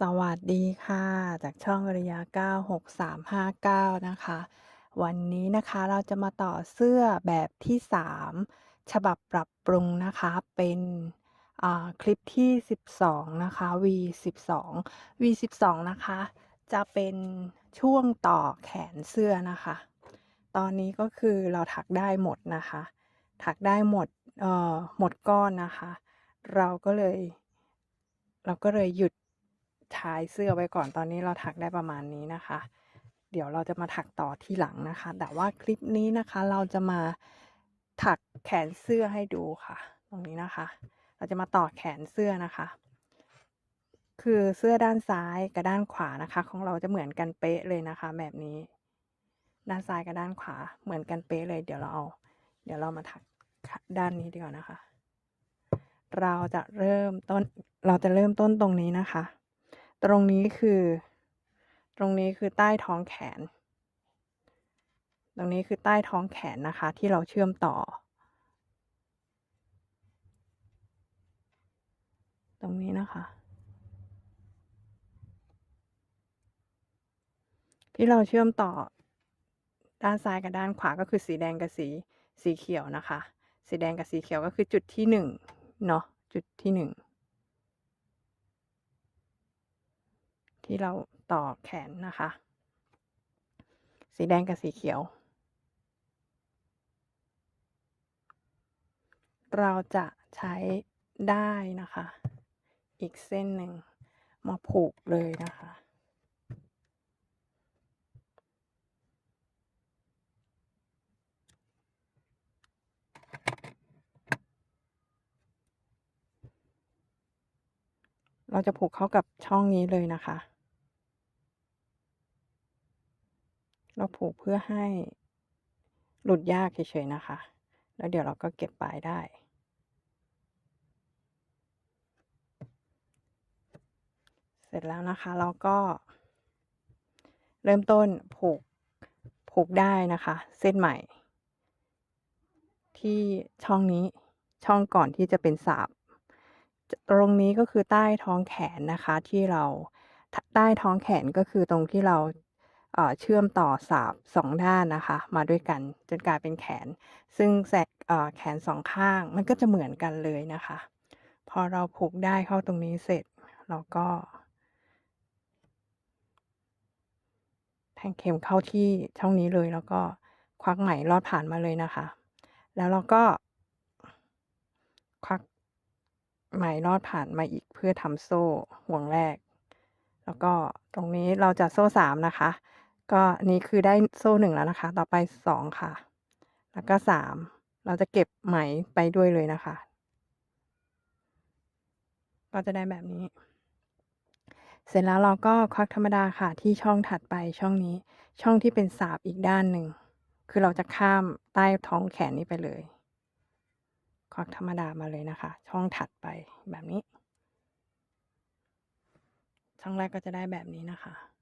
สวัสดีค่ะ จากช่องริยา96359 นะคะ วันนี้นะคะเราจะมาต่อเสื้อแบบที่ 3 ฉบับปรับปรุงนะคะ เป็นคลิปที่ 12 นะคะ V12 V12 นะคะ จะเป็นช่วงต่อแขนเสื้อนะคะ ตอนนี้ก็คือเราถักได้หมดนะคะ ถักได้หมดเออหมดก้อนนะคะ เราก็เลย เราก็เลยหยุด ท้ายเสื้อไว้ก่อนตอนนี้เราถักได้ประมาณนี้นะคะ เดี๋ยวเราจะมาถักต่อที่หลังนะคะ แต่ว่าคลิปนี้นะคะเราจะมาถักแขนเสื้อให้ดูค่ะ ตรงนี้นะคะ เราจะมาต่อแขนเสื้อนะคะ คือเสื้อด้านซ้ายกับด้านขวานะคะ ของเราจะเหมือนกันเป๊ะเลยนะคะ แบบนี้ ด้านซ้ายกับด้านขวาเหมือนกันเป๊ะเลย เดี๋ยวเราเอา เดี๋ยวเรามาถักด้านนี้ดีกว่านะคะ เราจะเริ่มต้น เราจะเริ่มต้นตรงนี้นะคะ ตรงนี้คือ ตรงนี้คือใต้ท้องแขน ตรงนี้คือใต้ท้องแขนนะคะ ที่เราเชื่อมต่อ ตรงนี้นะคะ ที่เราเชื่อมต่อ ด้านซ้ายกับด้านขวาก็คือสีแดงกับสีสีเขียวนะคะ สีแดงกับสีเขียวก็คือจุดที่หนึ่งเนาะจุดที่หนึ่ง ที่เราต่อแขนนะคะ สีแดงกับสีเขียว เราจะใช้ได้นะคะ อีกเส้นหนึ่งมาผูกเลยนะคะเราจะผูกเข้ากับช่องนี้เลยนะคะ เราผูกเพื่อให้หลุดยากเฉยๆนะคะ แล้วเดี๋ยวเราก็เก็บปลายได้เสร็จแล้วนะคะเราก็เริ่มต้นผูกผูกได้นะคะ เส้นใหม่ ที่ช่องนี้ช่องก่อนที่จะเป็นสาบตรงนี้ก็คือใต้ท้องแขนนะคะที่เราใต้ท้องแขนก็คือตรงที่เรา เชื่อมต่อสาบ2ด้านนะคะ มาด้วยกันจนกลายเป็นแขน ซึ่งแสกเอ่อแขน2ข้างมันก็จะเหมือนกันเลยนะคะ พอเราผูกได้เข้าตรงนี้เสร็จ เราก็แทงเข็มเข้าที่ช่องนี้เลยแล้วก็ควักไหมลอดผ่านมาเลยนะคะ แล้วเราก็ ควักไหมลอดผ่านมาอีกเพื่อทำโซ่ห่วงแรก แล้วก็ตรงนี้เราจะโซ่3นะคะ ก็นี้คือได้โซ่1แล้วนะคะ ต่อไป2ค่ะ แล้วก็3เราจะเก็บไหมไปด้วยเลยนะคะ ก็จะได้แบบนี้ เสร็จแล้วเราก็ควักธรรมดาค่ะ ที่ช่องถัดไปช่องนี้ ช่องที่เป็นสาบอีกด้านหนึ่ง คือเราจะข้ามใต้ท้องแขนนี้ไปเลย ควักธรรมดามาเลยนะคะ ช่องถัดไปแบบนี้ ช่องแรกก็จะได้แบบนี้นะคะ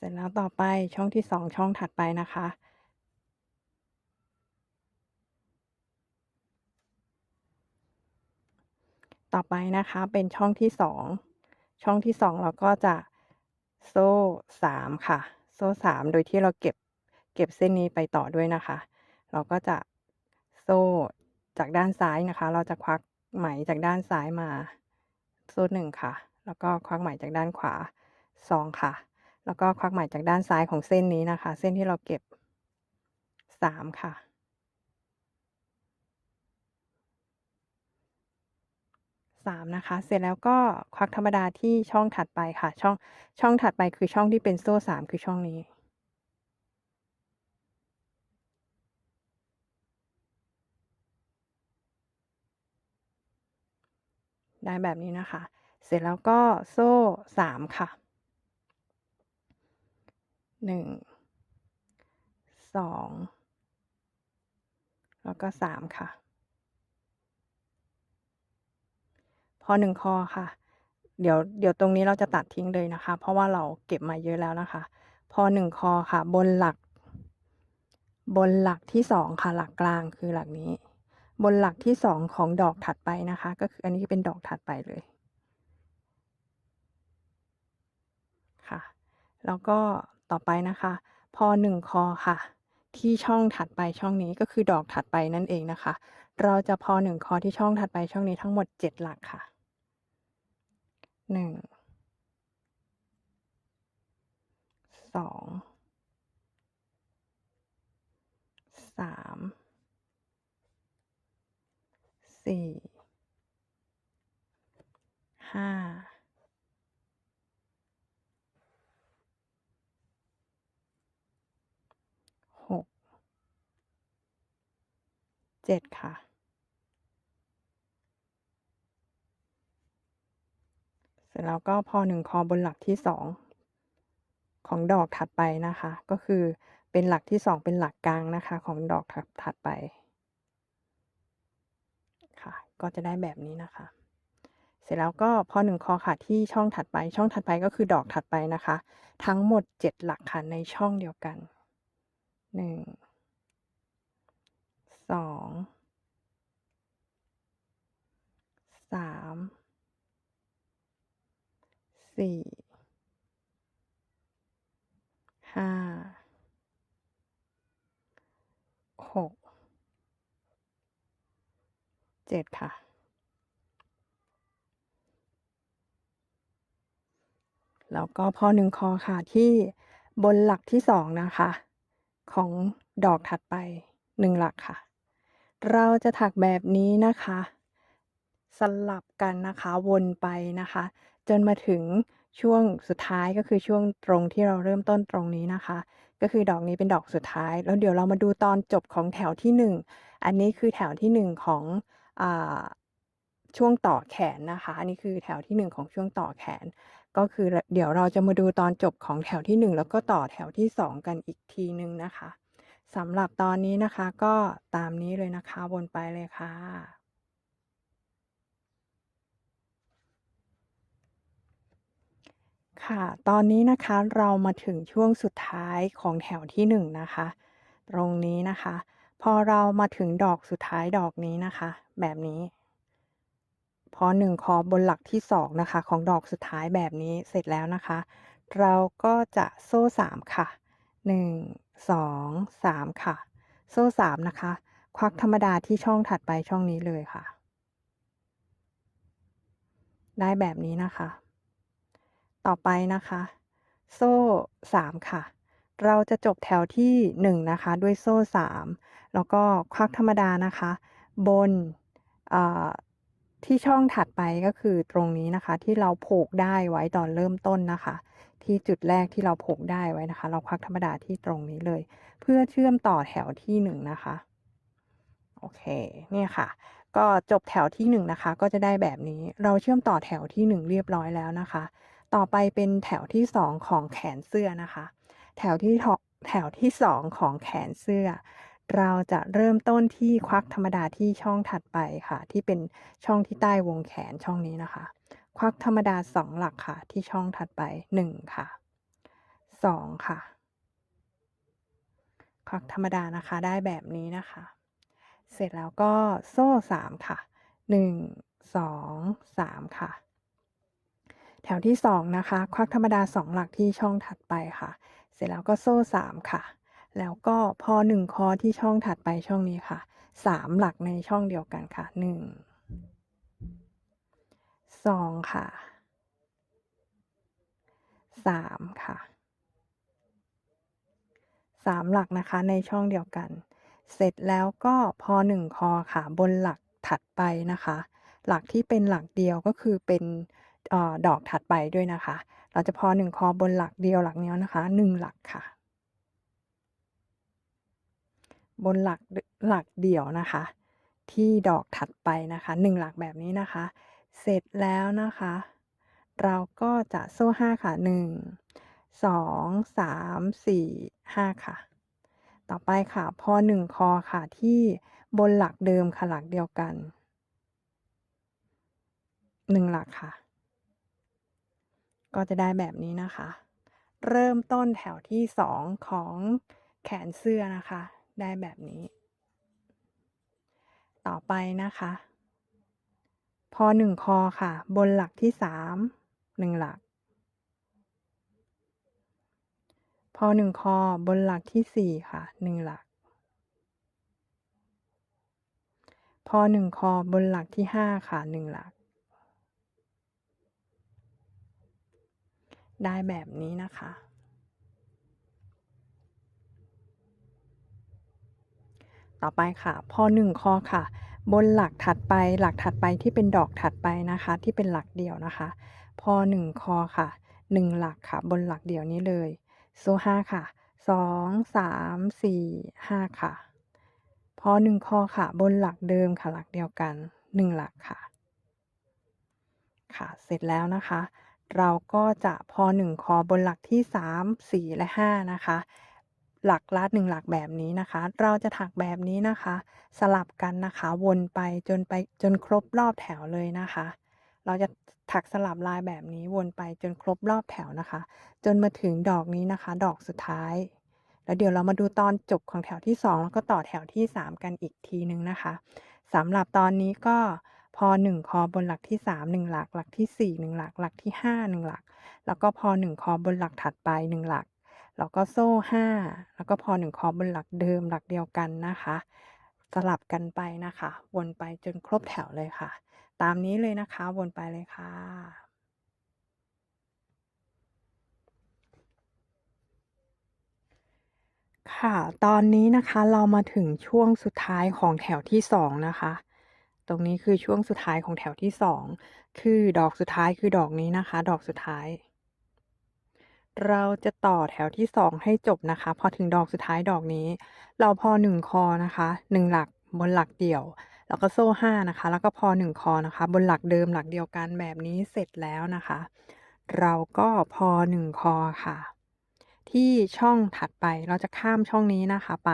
เสร็จแล้วต่อไปช่องที่2ช่องถัดไปนะคะ ต่อไปนะคะเป็นช่องที่2ช่องที่2เราก็จะโซ่3ค่ะ โซ่3โดยที่เราเก็บเก็บเส้นนี้ไปต่อด้วยนะคะ เราก็จะโซ่จากด้านซ้ายนะคะ เราจะควักไหมจากด้านซ้ายมา โซ่1ค่ะ แล้วก็ควักไหมจากด้านขวา2ค่ะ แล้วก็ควักไหมจากด้านซ้ายของเส้นนี้นะคะ เส้นที่เราเก็บ3ค่ะ3นะคะ เสร็จแล้วก็ควักธรรมดาที่ช่องถัดไปค่ะ ช่องช่องถัดไปคือช่องที่เป็นโซ่3คือช่องนี้ได้แบบนี้นะคะ เสร็จแล้วก็โซ่ 3 ค่ะ 1 2แล้วก็3ค่ะ พอ1คอค่ะ เดี๋ยวเดี๋ยวตรงนี้เราจะตัดทิ้งเลยนะคะ เพราะว่าเราเก็บมาเยอะแล้วนะคะ พอ1คอค่ะ บนหลัก บนหลักที่2ค่ะ หลักกลางคือหลักนี้ บนหลักที่สองของดอกถัดไปนะคะ ก็คืออันนี้เป็นดอกถัดไปเลยค่ะ แล้วก็ ต่อไปนะคะ พอ 1 คอค่ะ ที่ช่องถัดไปช่องนี้ก็คือดอกถัดไปนั่นเองนะคะ เราจะพอ 1 คอที่ช่องถัดไปช่องนี้ทั้งหมด 7 หลักค่ะ 1 2 3 4 5 เจ็ดค่ะ เสร็จแล้วก็พอหนึ่งคอบนหลักที่สองของดอกถัดไปนะคะ ก็คือเป็นหลักที่สองเป็นหลักกลางนะคะ ของดอกถัดถัดไปค่ะ ก็จะได้แบบนี้นะคะ เสร็จแล้วก็พอหนึ่งคอค่ะที่ช่องถัดไป ช่องถัดไปก็คือดอกถัดไปนะคะ ทั้งหมดเจ็ดหลักค่ะในช่องเดียวกันหนึ่ง สองสามสี่ห้าหกเจ็ดค่ะ แล้วก็พอหนึ่งคอค่ะที่บนหลักที่สองนะคะ ของดอกถัดไปหนึ่งหลักค่ะ เราจะถักแบบนี้นะคะ สลับกันนะคะวนไปนะคะ จนมาถึงช่วงสุดท้ายก็คือช่วงตรงที่เราเริ่มต้นตรงนี้นะคะ ก็คือดอกนี้เป็นดอกสุดท้าย แล้วเดี๋ยวเรามาดูตอนจบของแถวที่หนึ่งอันนี้คือแถวที่หนึ่งของอช่วงต่อแขนนะคะ อันนี้คือแถวที่หนึ่งของช่วงต่อแขน ก็คือเดี๋ยวเราจะมาดูตอนจบของแถวที่หนึ่งแล้วก็ต่อแถวที่สองกันอีกทีหนึ่งนะคะ สำหรับตอนนี้นะคะก็ตามนี้เลยนะคะวนไปเลยค่ะ ค่ะ ตอนนี้นะคะเรามาถึงช่วงสุดท้ายของแถวที่หนึ่งนะคะ ตรงนี้นะคะ พอเรามาถึงดอกสุดท้ายดอกนี้นะคะ แบบนี้ พอหนึ่งคอบนหลักที่สองนะคะ ของดอกสุดท้ายแบบนี้เสร็จแล้วนะคะ เราก็จะโซ่สามค่ะห นึ่งสองสามค่ะ โซ่สามนะคะ ควักธรรมดาที่ช่องถัดไปช่องนี้เลยค่ะ ได้แบบนี้นะคะ ต่อไปนะคะ โซ่สามค่ะ เราจะจบแถวที่หนึ่งนะคะ ด้วยโซ่สามแล้วก็ควักธรรมดานะคะ บน ที่ช่องถัดไปก็คือตรงนี้นะคะ ที่เราผูกได้ไว้ตอนเริ่มต้นนะคะ ที่จุดแรกที่เราผูกได้ไว้นะคะ เราควักธรรมดาที่ตรงนี้เลย เพื่อเชื่อมต่อแถวที่หนึ่งนะคะโอเคเนี่ยค่ะ ก็จบแถวที่หนึ่งนะคะ ก็จะได้แบบนี้เราเชื่อมต่อแถวที่หนึ่งเรียบร้อยแล้วนะคะ ต่อไปเป็นแถวที่สองของแขนเสื้อนะคะ แถวที่แถวที่สองของแขนเสื้อ เราจะเริ่มต้นที่ควักธรรมดาที่ช่องถัดไปค่ะ ที่เป็นช่องที่ใต้วงแขนช่องนี้นะคะ ควักธรรมดาสองหลักค่ะ ที่ช่องถัดไปหนึ่งค่ะสองค่ะ ควักธรรมดานะคะได้แบบนี้นะคะ เสร็จแล้วก็โซ่สามค่ะหนึ่งสองสามค่ะ แถวที่สองนะคะ ควักธรรมดาสองหลักที่ช่องถัดไปค่ะ เสร็จแล้วก็โซ่สามค่ะ แล้วก็พอหนึ่งคอที่ช่องถัดไปช่องนี้ค่ะสามหลักในช่องเดียวกันค่ะหนึ่งสองค่ะสามค่ะสามหลักนะคะในช่องเดียวกัน เสร็จแล้วก็พอหนึ่งคอค่ะ บนหลักถัดไปนะคะ หลักที่เป็นหลักเดียวก็คือเป็นออดอกถัดไปด้วยนะคะ เราจะพอหนึ่งคอบนหลักเดียวหลักนี้นะคะหนึ่งหลักค่ะ บนหลักหลักเดี่ยวนะคะ ที่ดอกถัดไปนะคะหนึ่งหลักแบบนี้นะคะ เสร็จแล้วนะคะ เราก็จะโซ่ห้าค่ะหนึ่งสองสามสี่ห้าค่ะ ต่อไปค่ะพอหนึ่งคอค่ะที่บนหลักเดิมค่ะหลักเดียวกันหนึ่งหลักค่ะ ก็จะได้แบบนี้นะคะ เริ่มต้นแถวที่สองของแขนเสื้อนะคะ ได้แบบนี้ ต่อไปนะคะ พอหนึ่งคอค่ะ บนหลักที่สามหนึ่งหลัก พอหนึ่งคอบนหลักที่สี่ค่ะหนึ่งหลัก พอหนึ่งคอบนหลักที่ห้าค่ะหนึ่งหลัก ได้แบบนี้นะคะ ต่อไปค่ะ พอหนึ่งคอค่ะ บนหลักถัดไปหลักถัดไปที่เป็นดอกถัดไปนะคะ ที่เป็นหลักเดี่ยวนะคะ พอหนึ่งคอค่ะหนึ่งหลักค่ะ บนหลักเดี่ยวนี้เลยโซ่ห้าค่ะสองสามสี่ห้าค่ะ พอหนึ่งคอค่ะ บนหลักเดิมค่ะหลักเดียวกันหนึ่งหลักค่ะ ค่ะเสร็จแล้วนะคะ เราก็จะพอหนึ่งคอบนหลักที่สามสี่และห้านะคะ หลักละหนึ่งหลักแบบนี้นะคะ เราจะถักแบบนี้นะคะ สลับกันนะคะวนไปจนไปจนครบรอบแถวเลยนะคะ เราจะถักสลับลายแบบนี้วนไปจนครบรอบแถวนะคะ จนมาถึงดอกนี้นะคะ ดอกสุดท้าย แล้วเดี๋ยวเรามาดูตอนจบของแถวที่ 2 แล้วก็ต่อแถวที่ 3 กันอีกทีนึงนะคะสำหรับตอนนี้ก็พอ1คอบนหลักที่ 3 1 หลัก หลักที่ 4 1 หลัก หลักที่ 5 1 หลัก แล้วก็พอ1คอบนหลักถัดไป 1 หลัก แล้วก็โซ่ 5 แล้วก็พอ1คอบนหลักเดิมหลักเดียวกันนะคะ สลับกันไปนะคะ วนไปจนครบแถวเลยค่ะ ตามนี้เลยนะคะ วนไปเลยค่ะค่ะ ตอนนี้นะคะเรามาถึงช่วงสุดท้ายของแถวที่ 2 นะคะ ตรงนี้คือช่วงสุดท้ายของแถวที่ 2 คือดอกสุดท้ายคือดอกนี้นะคะ ดอกสุดท้าย เราจะต่อแถวที่ 2 ให้จบนะคะ พอถึงดอกสุดท้ายดอกนี้ เราพอ 1 คอนะคะ 1 หลักบนหลักเดี่ยว แล้วก็โซ่ 5 นะคะ แล้วก็พอ 1 คอนะคะ บนหลักเดิมหลักเดียวกันแบบนี้เสร็จแล้วนะคะ เราก็พอ 1 คอค่ะ ที่ช่องถัดไปเราจะข้ามช่องนี้นะคะไป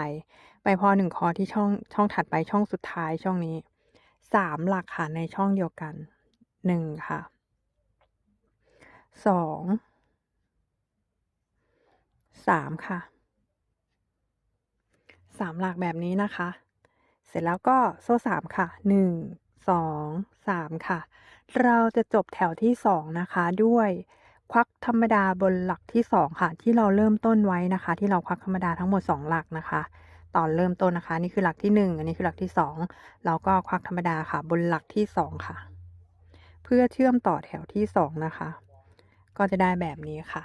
ไปพอ 1 คอที่ช่องช่องถัดไปช่องสุดท้ายช่องนี้ 3 หลักค่ะในช่องเดียวกัน 1 ค่ะ 2 3ค่ะ3หลักแบบนี้นะคะ เสร็จแล้วก็โซ่3ค่ะ1 2 3ค่ะ เราจะจบแถวที่2นะคะด้วยควักธรรมดาบนหลักที่2ค่ะ ที่เราเริ่มต้นไว้นะคะ ที่เราควักธรรมดาทั้งหมด2หลักนะคะตอนเริ่มต้นนะคะ นี่คือหลักที่ 1 อันนี้คือหลักที่2เราก็ควักธรรมดาค่ะ บนหลักที่ 2 ค่ะ เพื่อเชื่อมต่อแถวที่ 2 นะคะ ก็จะได้แบบนี้ค่ะ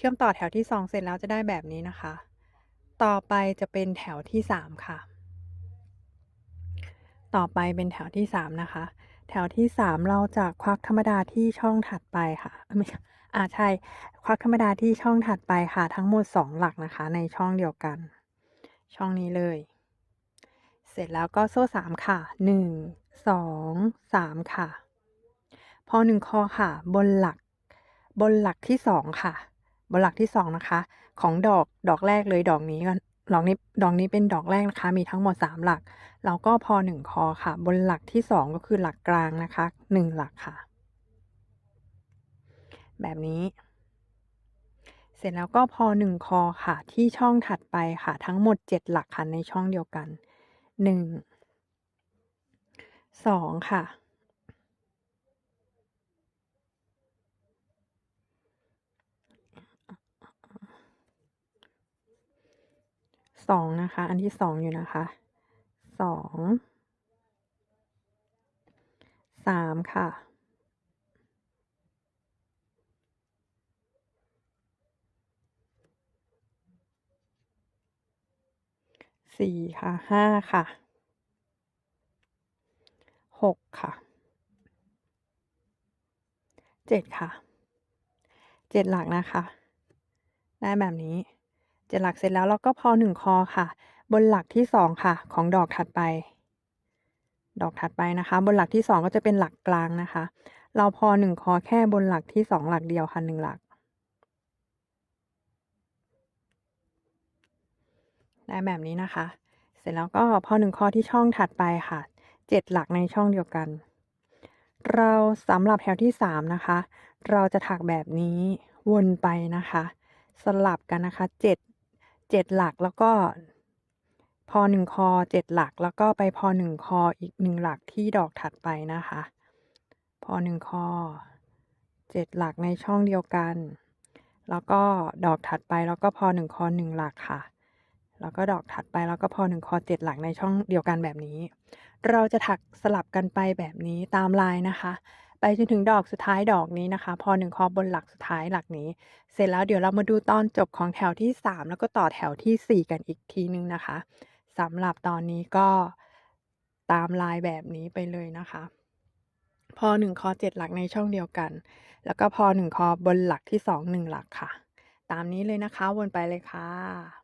เชื่อมต่อแถวที่ 2 เสร็จแล้วจะได้แบบนี้นะคะ ต่อไปจะเป็นแถวที่ 3 ค่ะ ต่อไปเป็นแถวที่ 3 นะคะ แถวที่ 3 เราจะควักธรรมดาที่ช่องถัดไปค่ะไม่ใช่อ่าใช่ ควักธรรมดาที่ช่องถัดไปค่ะ ทั้งหมด 2 หลักนะคะ ในช่องเดียวกัน ช่องนี้เลย เสร็จแล้วก็โซ่ 3 ค่ะ 1 2 3 ค่ะ พอ 1 คอค่ะ บนหลัก บนหลักที่ 2 ค่ะ บนหลักที่ 2 นะคะ ของดอกดอกแรกเลยดอกนี้ก่อนดอกนี้ดอกนี้เป็นดอกแรกนะคะ มีทั้งหมด 3 หลัก เราก็พอ 1 คอค่ะ บนหลักที่ 2 ก็คือหลักกลางนะคะ 1 หลักค่ะ แบบนี้ เสร็จแล้วก็พอ 1 คอค่ะ ที่ช่องถัดไปค่ะ ทั้งหมด 7 หลักค่ะในช่องเดียวกัน 1 2 ค่ะ สองนะคะ อันที่สองอยู่นะคะสองสามค่ะสี่ค่ะห้าค่ะหกค่ะเจ็ดค่ะเจ็ดหลักนะคะ ได้แบบนี้ เจ็ดหลักเสร็จแล้วเราก็พอ1คอค่ะ บนหลักที่2ค่ะ ของดอกถัดไป ดอกถัดไปนะคะ บนหลักที่2ก็จะเป็นหลักกลางนะคะ เราพอ1คอแค่บนหลักที่2หลักเดียวค่ะ1หลัก ได้แบบนี้นะคะ เสร็จแล้วก็พอ1คอที่ช่องถัดไปค่ะ7หลักในช่องเดียวกัน เราสำหรับแถวที่3นะคะ เราจะถักแบบนี้วนไปนะคะ สลับกันนะคะ 7 7หลักแล้วก็พอ1คอ7หลักแล้วก็ไปพอ1คออีก1หลักที่ดอกถัดไปนะคะ พอ1คอ7หลักในช่องเดียวกัน แล้วก็ดอกถัดไปแล้วก็พอ1คอ1หลักค่ะ แล้วก็ดอกถัดไปแล้วก็พอ1คอ7หลักในช่องเดียวกันแบบนี้ เราจะถักสลับกันไปแบบนี้ตามลายนะคะ ไปจนถึงดอกสุดท้ายดอกนี้นะคะ พอ1คอบนหลักสุดท้ายหลักนี้ เสร็จแล้วเดี๋ยวเรามาดูตอนจบของแถวที่ 3 แล้วก็ต่อแถวทีสี่4 กันอีกทีหนึ่งนะคะสำหรับตอนนี้ก็ตามลายแบบนี้ไปเลยนะคะ พอ1คอ7หลักในช่องเดียวกัน แล้วก็พอ1คอบนหลักที่ 2 1 หลักค่ะ ตามนี้เลยนะคะวนไปเลยค่ะ